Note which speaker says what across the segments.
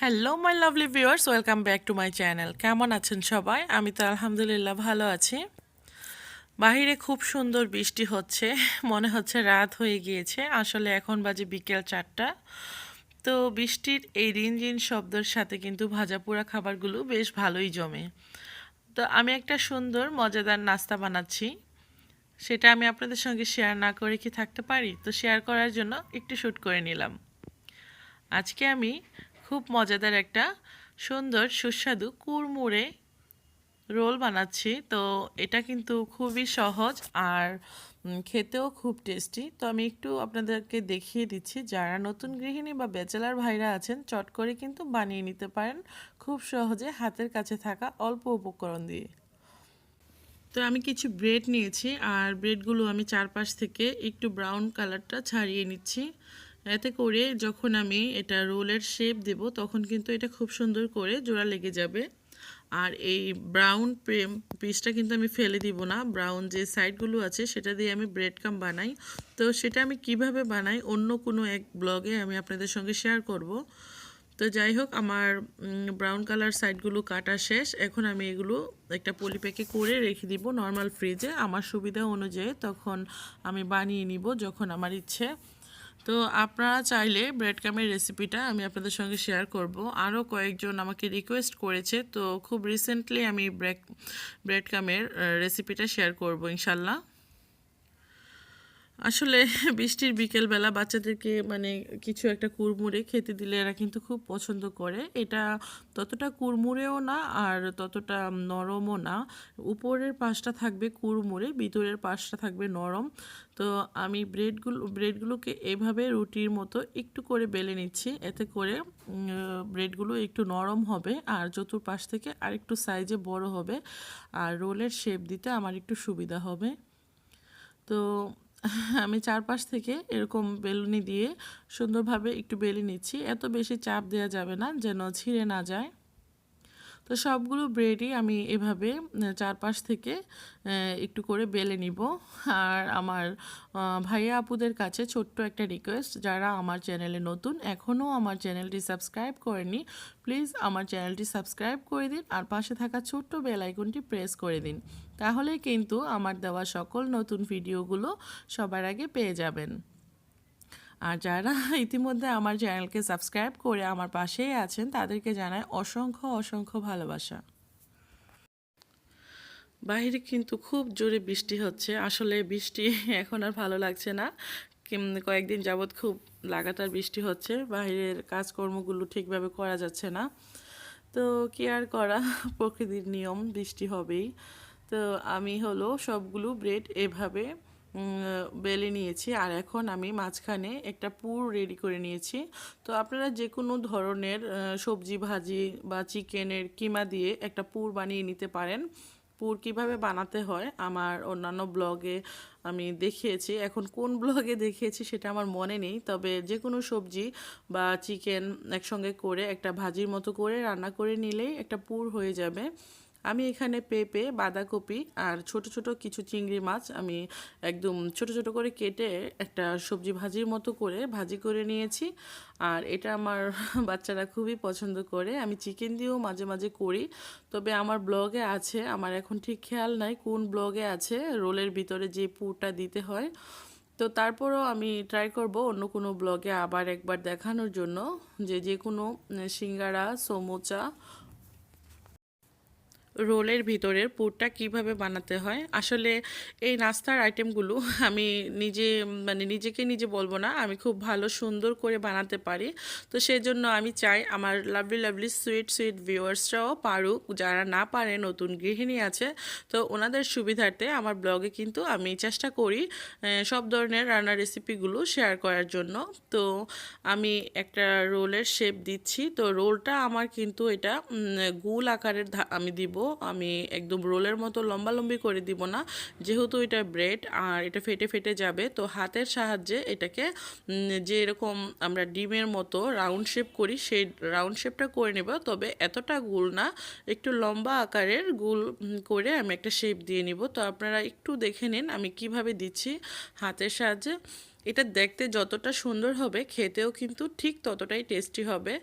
Speaker 1: Hello my lovely viewers welcome back to my channel কেমন আছেন সবাই? আমি তো আলহামদুলিল্লাহ ভালো আছি। বাহিরে খুব সুন্দর বৃষ্টি হচ্ছে, মনে হচ্ছে রাত হয়ে গিয়েছে। আসলে এখন বাজে বিকেল চারটা। তো বৃষ্টির এই রিনঝিন শব্দের সাথে কিন্তু ভাজা পোড়া খাবারগুলো বেশ ভালোই জমে। তো আমি একটা সুন্দর, মজাদার নাস্তা বানাচ্ছি। সেটা আমি আপনাদের সঙ্গে শেয়ার না করে কি থাকতে পারি? তো শেয়ার করার জন্য একটু শ্যুট করে নিলাম। আজকে আমি খুব মজাদার একটা সুন্দর, সুস্বাদু কুড়মুড়ে রোল বানাচ্ছি। তো এটা কিন্তু খুবই সহজ আর খেতেও খুব টেস্টি। তো আমি একটু আপনাদেরকে দেখিয়ে দিচ্ছি, যারা নতুন গৃহিণী বা ব্যাচেলার ভাইরা আছেন, চট করে কিন্তু বানিয়ে নিতে পারেন খুব সহজে হাতের কাছে থাকা অল্প উপকরণ দিয়ে। তো আমি কিছু ব্রেড নিয়েছি, আর ব্রেডগুলো আমি চারপাশ থেকে একটু ব্রাউন কালারটা ছাড়িয়ে নিচ্ছি। এতে করে যখন আমি এটা রোলের শেপ দেব, তখন কিন্তু এটা খুব সুন্দর করে জোড়া লেগে যাবে। আর এই ব্রাউন প্রেম পিসটা কিন্তু আমি ফেলে দিব না। ব্রাউন যে সাইডগুলো আছে, সেটা দিয়ে আমি ব্রেড কাম বানাই। তো সেটা আমি কীভাবে বানাই, অন্য কোনো এক ব্লগে আমি আপনাদের সঙ্গে শেয়ার করব। তো যাই হোক, আমার ব্রাউন কালার সাইডগুলো কাটা শেষ। এখন আমি এগুলো একটা পলিপ্যাকে করে রেখে দিব নর্মাল ফ্রিজে আমার সুবিধা অনুযায়ী তখন আমি বানিয়ে নিব যখন আমার ইচ্ছে। তো আপনারা চাইলে ব্রেড ক্রামের রেসিপিটা আমি আপনাদের সঙ্গে শেয়ার করব। আরও কয়েকজন আমাকে রিকোয়েস্ট করেছে, তো খুব রিসেন্টলি আমি ব্রেড ব্রেড কামের রেসিপিটা শেয়ার করব, ইনশাল্লাহ। আসলে বৃষ্টির বিকেলবেলা বাচ্চাদেরকে মানে কিছু একটা কুড়মুড়ে খেতে দিলে এরা কিন্তু খুব পছন্দ করে। এটা ততটা কুড়মুড়েও না আর ততটা নরমও না। উপরের পাশটা থাকবে কুড়মুড়ে, ভিতরের পাশটা থাকবে নরম। তো আমি ব্রেডগুলো, ব্রেডগুলোকে এভাবে রুটির মতো একটু করে বেলে নিচ্ছি। এতে করে ব্রেডগুলো একটু নরম হবে আর চতুর্পাশ থেকে আর একটু সাইজে বড় হবে। আর রোলের শেপ দিতে আমার একটু সুবিধা হবে। তো আমি চারপাশ থেকে এরকম বেলুনি দিয়ে সুন্দরভাবে একটু বেলে নিচ্ছি। এত বেশি চাপ দেওয়া যাবে না, যেন ছিঁড়ে না যায়। তো সবগুলো ব্রেডই আমি এভাবে চারপাশ থেকে একটু করে বেলে নিব। আর আমার ভাইয়া আপুদের কাছে ছোট্ট একটা রিকোয়েস্ট, যারা আমার চ্যানেলে নতুন, এখনও আমার চ্যানেলটি সাবস্ক্রাইব করেনি প্লিজ আমার চ্যানেলটি সাবস্ক্রাইব করে দিন, আর পাশে থাকা ছোট্ট বেল আইকনটি প্রেস করে দিন। তাহলে কিন্তু আমার দেওয়া সকল নতুন ভিডিওগুলো সবার আগে পেয়ে যাবেন। আর যারা ইতিমধ্যে আমার চ্যানেলকে সাবস্ক্রাইব করে আমার পাশেই আছেন, তাদেরকে জানায় অসংখ্য অসংখ্য ভালোবাসা। বাইরে কিন্তু খুব জোরে বৃষ্টি হচ্ছে। আসলে বৃষ্টি এখন আর ভালো লাগছে না। কয়েকদিন যাবৎ খুব লাগাতার বৃষ্টি হচ্ছে। বাইরের কাজকর্মগুলো ঠিকভাবে করা যাচ্ছে না। তো কি আর করা? প্রকৃতির নিয়ম, বৃষ্টি হবেই। তো আমি হলো সবগুলো ব্রেড এভাবে বেলে নিয়েছি। আর এখন আমি মাঝখানে একটা পুর রেডি করে নিয়েছি। তো আপনারা যে কোনো ধরনের সবজি, ভাজি বা চিকেনের কিমা দিয়ে একটা পুর বানিয়ে নিতে পারেন। পুর কীভাবে বানাতে হয় আমার অন্যান্য ব্লগে আমি দেখিয়েছি। এখন কোন ব্লগে দেখিয়েছি সেটা আমার মনে নেই। তবে যে কোনো সবজি বা চিকেন একসঙ্গে করে একটা ভাজির মতো করে রান্না করে নিলেই একটা পুর হয়ে যাবে। আমি এখানে পেঁপে, বাঁধাকপি আর ছোট ছোট কিছু চিংড়ি মাছ আমি একদম ছোট ছোট করে কেটে একটা সবজি ভাজির মতো করে ভাজি করে নিয়েছি। আর এটা আমার বাচ্চারা খুবই পছন্দ করে। আমি চিকেন দিয়েও মাঝে মাঝে করি। তবে আমার ব্লগে আছে, আমার এখন ঠিক খেয়াল নাই কোন ব্লগে আছে, রোলের ভিতরে যে পুরটা দিতে হয়। তো তারপরও আমি ট্রাই করব অন্য কোনো ব্লগে আবার একবার দেখানোর জন্য। যে যে কোনো সিঙ্গারা, সমোচা রোলের ভিতরের পুরটা কীভাবে বানাতে হয়? আসলে এই নাস্তার আইটেমগুলো আমি নিজে মানে নিজেকে নিজে বলব না, আমি খুব ভালো সুন্দর করে বানাতে পারি। তো সেই জন্য আমি চাই আমার লাভলি লাভলি সুইট সুইট ভিউয়ার্সরাও পারুক। যারা না পারে, নতুন গৃহিণী আছে, তো ওনাদের সুবিধার্থে আমার ব্লগে কিন্তু আমি চেষ্টা করি সব ধরনের রান্নার রেসিপিগুলো শেয়ার করার জন্য। তো আমি একটা রোলের শেপ দিচ্ছি। তো রোলটা আমার কিন্তু এটা গুল আকারের আমি দিব। আমি একদম রোলের মতো লম্বা লম্বি করে দিব না, যেহেতু এটা ব্রেড আর এটা ফেটে ফেটে যাবে, তো হাতের সাহায্যে এটাকে যে এরকম আমরা ডিমের মতো রাউন্ড শেপ করি, সেই রাউন্ড শেপটা করে নেব, তবে এতটা গুল না, একটু লম্বা আকারের গুল করে আমি একটা শেপ দিয়ে নিব। তো আপনারা একটু দেখে নিন আমি কীভাবে দিচ্ছি হাতের সাহায্যে। এটা দেখতে যতটা সুন্দর হবে, খেতেও কিন্তু ঠিক ততটাই টেস্টি হবে।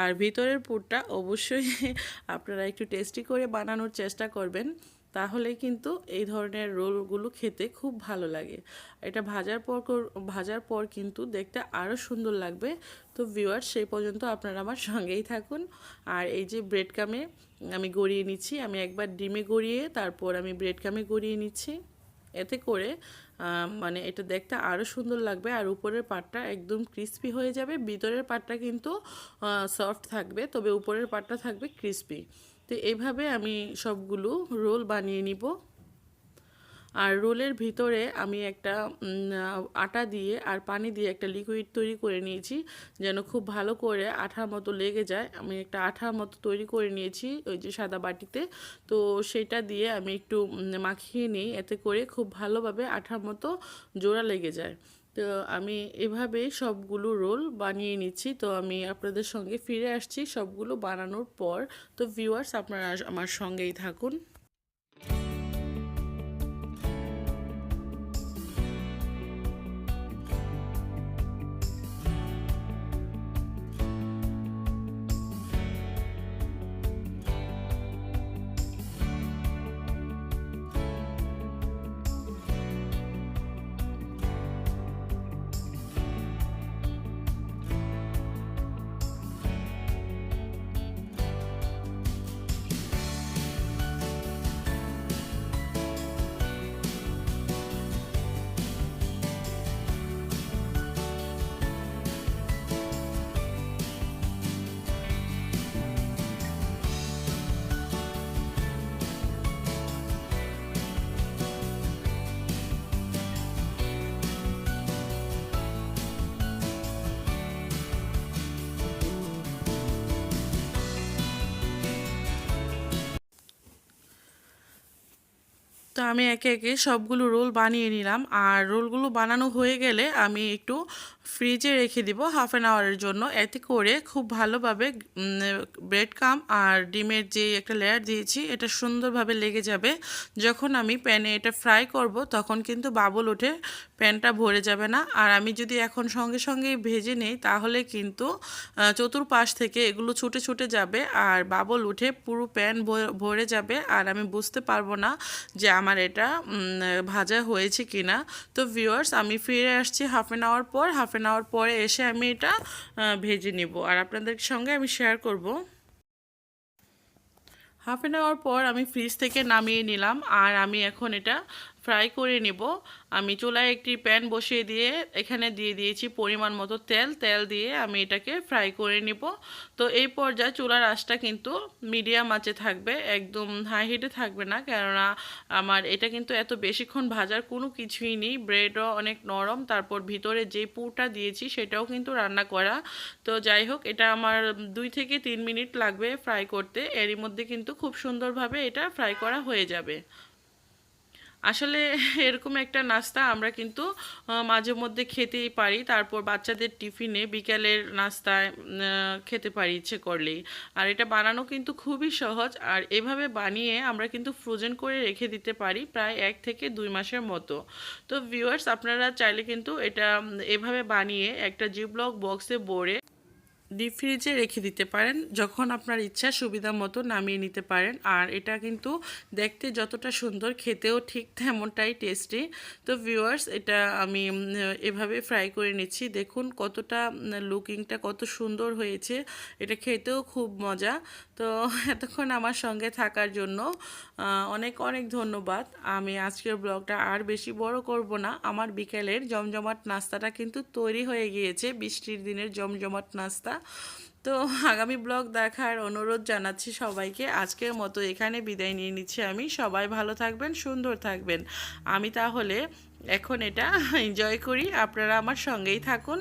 Speaker 1: আর ভিতরের পুরটা অবশ্যই আপনারা একটু টেস্টি করে বানানোর চেষ্টা করবেন। তাহলে কিন্তু এই ধরনের রোলগুলো খেতে খুব ভালো লাগে। এটা ভাজার পর ভাজার পর কিন্তু দেখতে আরও সুন্দর লাগবে। তো ভিউয়ার সেই পর্যন্ত আপনারা আমার সঙ্গেই থাকুন। আর এই যে ব্রেড কামে আমি গড়িয়ে নিচ্ছি, আমি একবার ডিমে গড়িয়ে, তারপর আমি ব্রেড কামে গড়িয়ে নিচ্ছি। এতে করে মানে এটা দেখতে আরও সুন্দর লাগবে। আর উপরের পাটটা একদম ক্রিস্পি হয়ে যাবে। ভিতরের পাটটা কিন্তু সফট থাকবে। তবে উপরের পাটটা থাকবে ক্রিস্পি তো এইভাবে আমি সবগুলো রোল বানিয়ে নিব। আর রোলের ভিতরে আমি একটা আটা দিয়ে আর পানি দিয়ে একটা লিকুইড তৈরি করে নিয়েছি, যেন খুব ভালো করে আঠার মতো লেগে যায়। আমি একটা আঠার মতো তৈরি করে নিয়েছি ওই যে সাদা বাটিতে। তো সেটা দিয়ে আমি একটু মাখিয়ে নিই, এতে করে খুব ভালোভাবে আঠার মতো জোড়া লেগে যায়। তো আমি এভাবে সবগুলো রোল বানিয়ে নিচ্ছি। তো আমি আপনাদের সঙ্গে ফিরে আসছি সবগুলো বানানোর পর। তো ভিউয়ার্স আপনারা আমার সঙ্গেই থাকুন। আমি একে একে সবগুলো রোল বানিয়ে নিলাম। আর রোলগুলো বানানো হয়ে গেলে আমি একটু ফ্রিজে রেখে দিব হাফ অ্যান আওয়ারের জন্য। এতে করে খুব ভালোভাবে ব্রেড কাম আর ডিমের যে একটা লেয়ার দিয়েছি, এটা সুন্দরভাবে লেগে যাবে। যখন আমি প্যানে এটা ফ্রাই করব, তখন কিন্তু বাবল উঠে প্যানটা ভরে যাবে না। আর আমি যদি এখন সঙ্গে সঙ্গে ভেজে নেই, তাহলে কিন্তু চতুর্পাশ থেকে এগুলো ছুটে ছুটে যাবে আর বাবল উঠে পুরো প্যান ভরে যাবে। আর আমি বুঝতে পারব না যে আমার এটা ভাজা হয়েছে কিনা। তো ভিউয়ার্স আমি ফিরে আসছি হাফ অ্যান আওয়ার পর হাফ অ্যান আওয়ার পরে এসে আমি এটা ভেজে নিব। আর আপনাদের সঙ্গে আমি শেয়ার করব। হাফ অ্যান আওয়ার পর আমি ফ্রিজ থেকে নামিয়ে নিলাম, আর আমি এখন এটা ফ্রাই করে নেব। আমি চুলায় একটি প্যান বসিয়ে দিয়ে এখানে দিয়ে দিয়েছি পরিমাণ মতো তেল। তেল দিয়ে আমি এটাকে ফ্রাই করে নেব। তো এই পর্যায়ে চুলার আঁচটা কিন্তু মিডিয়াম আঁচে থাকবে, একদম হাই হিটে থাকবে না। কেননা আমার এটা কিন্তু এত বেশিক্ষণ ভাজার কোনো কিছুই নেই। ব্রেডও অনেক নরম। তারপর ভিতরে যে পুরটা দিয়েছি সেটাও কিন্তু রান্না করা। তো যাই হোক, এটা আমার দুই থেকে তিন মিনিট লাগবে ফ্রাই করতে। এরই মধ্যে কিন্তু খুব সুন্দরভাবে এটা ফ্রাই করা হয়ে যাবে। আসলে এরকম একটা নাস্তা আমরা কিন্তু মাঝে মধ্যে খেতেই পারি। তারপর বাচ্চাদের টিফিনে বিকেলের নাস্তায় খেতে পারি ইচ্ছে করলেই। আর এটা বানানো কিন্তু খুবই সহজ। আর এভাবে বানিয়ে আমরা কিন্তু ফ্রোজেন করে রেখে দিতে পারি প্রায় এক থেকে দুই মাসের মতো। তো ভিউয়ার্স আপনারা চাইলে কিন্তু এটা এভাবে বানিয়ে একটা জিব্লক বক্সে ভরে ডিপ ফ্রিজে রেখে দিতে পারেন, যখন আপনার ইচ্ছা সুবিধা মতো নামিয়ে নিতে পারেন। আর এটা কিন্তু দেখতে যতটা সুন্দর, খেতেও ঠিক তেমনটাই টেস্টি তো ভিউয়ার্স এটা আমি এভাবে ফ্রাই করে নিচ্ছি। দেখুন কতটা লুকিংটা কত সুন্দর হয়েছে। এটা খেতেও খুব মজা। তো এতক্ষণ আমার সঙ্গে থাকার জন্য অনেক অনেক ধন্যবাদ। আমি আজকের ব্লগটা আর বেশি বড় করব না। আমার বিকেলের জমজমাট নাস্তাটা কিন্তু তৈরি হয়ে গিয়েছে। বৃষ্টির দিনের জমজমাট নাস্তা। তো আগামী ব্লগ দেখার অনুরোধ জানাচ্ছি সবাইকে। আজকের মতো এখানে বিদায় নিয়ে নিচ্ছি আমি। সবাই ভালো থাকবেন, সুন্দর থাকবেন। আমি তাহলে এখন এটা এনজয় করি। আপনারা আমার সঙ্গেই থাকুন।